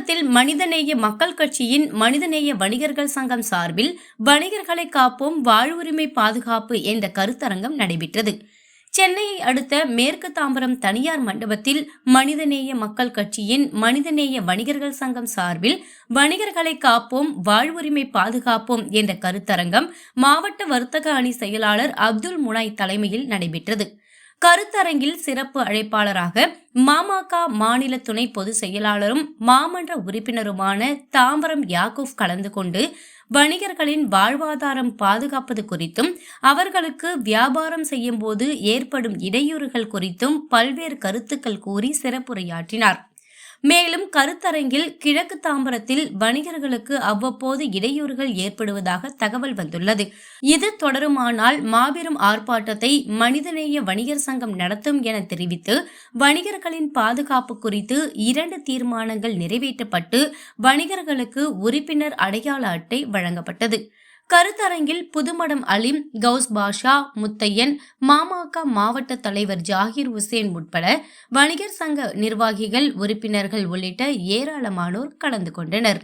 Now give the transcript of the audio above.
கூட்டத்தில் மனிதநேய மக்கள் கட்சியின் மனிதநேய வணிகர்கள் சங்கம் சார்பில் வணிகர்களை காப்போம் வாழ்வுரிமை பாதுகாப்பு என்ற கருத்தரங்கம் நடைபெற்றது. சென்னையை அடுத்த மேற்கு தாம்பரம் தனியார் மண்டபத்தில் மனிதநேய மக்கள் கட்சியின் மனிதநேய வணிகர்கள் சங்கம் சார்பில் வணிகர்களை காப்போம் வாழ்வுரிமை பாதுகாப்போம் என்ற கருத்தரங்கம் மாவட்ட வர்த்தக அணி செயலாளர் அப்துல் முனாய் தலைமையில் நடைபெற்றது. கருத்தரங்கில் சிறப்பு அழைப்பாளராக மாமக மாநில துணை பொதுச் செயலாளரும் மாமன்ற உறுப்பினருமான தாம்பரம் யாக்கூப் கலந்து கொண்டு வணிகர்களின் வாழ்வாதாரம் பாதுகாப்பது குறித்தும் அவர்களுக்கு வியாபாரம் செய்யும் போது ஏற்படும் இடையூறுகள் குறித்தும் பல்வேறு கருத்துக்கள் கூறி சிறப்புரையாற்றினார். மேலும் கருத்தரங்கில் கிழக்கு தாம்பரத்தில் வணிகர்களுக்கு அவ்வப்போது இடையூறுகள் ஏற்படுவதாக தகவல் வந்துள்ளது. இது தொடருமானால் மாபெரும் ஆர்ப்பாட்டத்தை மனிதநேய வணிகர் சங்கம் நடத்தும் என தெரிவித்து வணிகர்களின் பாதுகாப்பு குறித்து இரண்டு தீர்மானங்கள் நிறைவேற்றப்பட்டு வணிகர்களுக்கு உறுப்பினர் அடையாள அட்டை வழங்கப்பட்டது. கருத்தரங்கில் புதுமடம் அலிம் கவுஸ் பாஷா முத்தையன் மாமாக்க மாவட்ட தலைவர் ஜாகிர் உசேன் உட்பட வணிகர் சங்க நிர்வாகிகள் உறுப்பினர்கள் உள்ளிட்ட ஏராளமானோர் கலந்து கொண்டனர்.